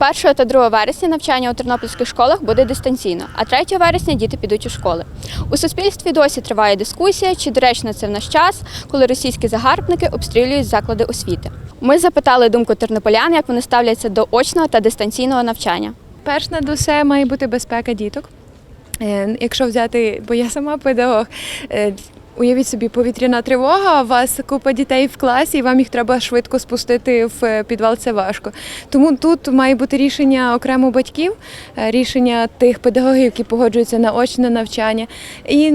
1 та 2 вересня навчання у тернопільських школах буде дистанційно, а 3 вересня діти підуть у школи. У суспільстві досі триває дискусія, чи доречно це в наш час, коли російські загарбники обстрілюють заклади освіти. Ми запитали думку тернополян, як вони ставляться до очного та дистанційного навчання. Перш над усе має бути безпека діток. Е, Якщо взяти, бо я сама педагог, е, уявіть собі, повітряна тривога, у вас купа дітей в класі, і вам їх треба швидко спустити в е, підвал, це важко. Тому тут має бути рішення окремо батьків, е, рішення тих педагогів, які погоджуються на очне навчання. І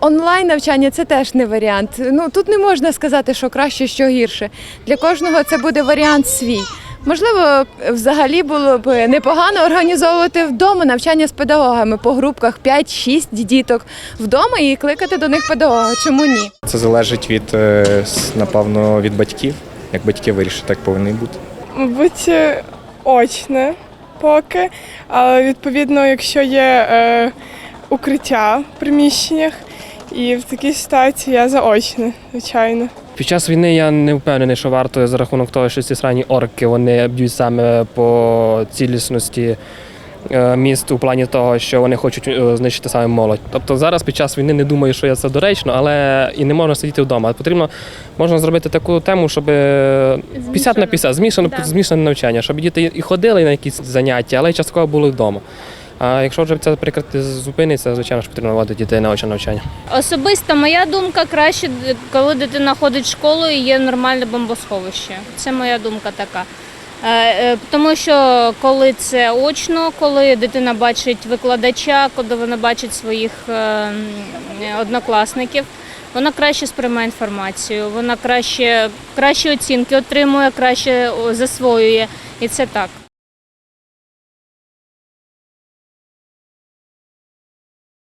онлайн навчання це теж не варіант. Ну тут не можна сказати, що краще, що гірше. Для кожного це буде варіант свій. Можливо, взагалі було б непогано організовувати вдома навчання з педагогами по групках 5-6 діток вдома і кликати до них педагога. Чому ні? Це залежить від, е, напевно, від батьків. Як батьки вирішать, так повинно і бути. Мабуть, е, очне поки, але відповідно, якщо є е, укриття в приміщеннях, і в такій ситуації я заочне, звичайно. Під час війни я не впевнений, що варто за рахунок того, що ці срані орки вони б'ють саме по цілісності е, міст у плані того, що вони хочуть е, знищити саме молодь. Тобто зараз під час війни не думаю, що це доречно, але і не можна сидіти вдома. Потрібно можна зробити таку тему, щоб 50 на 50, змішане, змішане навчання, щоб діти і ходили на якісь заняття, але й частково були вдома. А якщо вже це прекратити зупиниться, звичайно ж потрібно вводити дітей на очне навчання. Особисто моя думка краще, коли дитина ходить в школу і є нормальне бомбосховище. Це моя думка така. Е, е, Тому що коли це очно, коли дитина бачить викладача, коли вона бачить своїх е, однокласників, вона краще сприймає інформацію, вона краще, кращі оцінки отримує, краще засвоює. І це так.